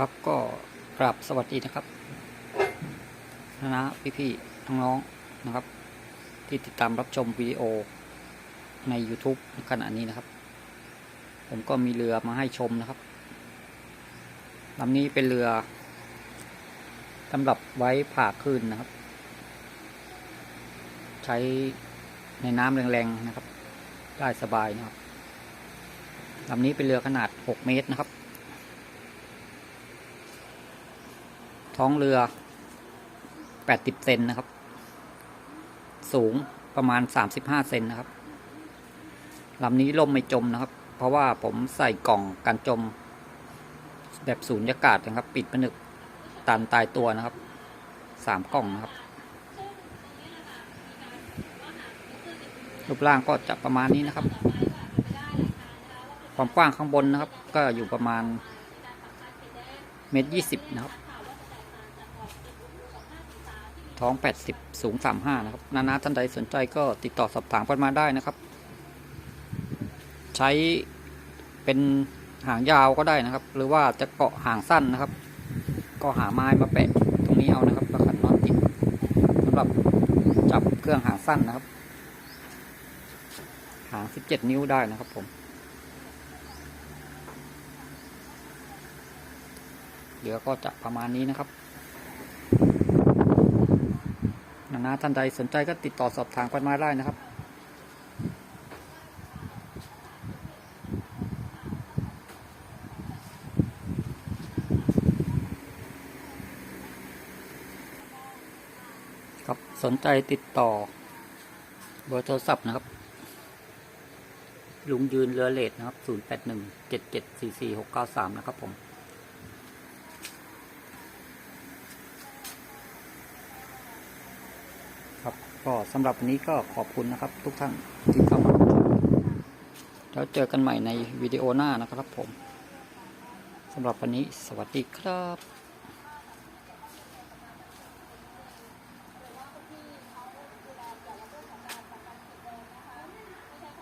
ครับก็กราบสวัสดีนะครับนะพี่ๆน้องๆนะครับ ที่ติดตามรับชมวิดีโอใน YouTube ขณะนี้นะครับ ผมก็มีเรือมาให้ชมนะครับลำนี้เป็นเรือสำหรับไว้ผ่าคลื่นนะครับ ใช้ในน้ำแรงๆนะครับ ได้สบายนะครับลำนี้เป็นเรือขนาด 6 เมตรนะครับ ท้องเรือ 80 เซนนะครับ สูงประมาณ 35 เซนนะครับลำนี้ล่มไม่จมนะครับ เพราะว่าผมใส่กล่องกันจม แบบสูญญากาศนะครับ ปิดผนึกตันตายตัวนะครับสามกล่องนะครับ รูปร่างก็จะประมาณนี้นะครับ ความกว้างข้างบนนะครับ ก็อยู่ประมาณเมตรยี่สิบนะครับ ท้อง 80 สูง 35 นะครับ นานาท่านใดสนใจก็ติดต่อสอบถามกันมาได้นะครับ ใช้เป็นหางยาวก็ได้นะครับ หรือว่าจะเกาะหางสั้นนะครับ ก็หาไม้มาแปะตรงนี้เอานะครับแล้วขันน็อตติดสำหรับจับเครื่องหางสั้นนะครับ หาง 17 นิ้วได้นะครับผมเดี๋ยวก็จะประมาณนี้นะครับ นะ ท่านใดสนใจก็ติดต่อสอบถามกันมาได้นะครับ ครับสนใจติดต่อเบอร์โทรศัพท์นะครับ ลุงยืนเรือเลดนะครับ 0817744693 นะครับผม ครับ ก็สำหรับวันนี้ก็ขอบคุณนะครับ ทุกท่านที่เข้ามาแล้วเจอกันใหม่ในวิดีโอหน้านะครับผมสำหรับวันนี้สวัสดีครับ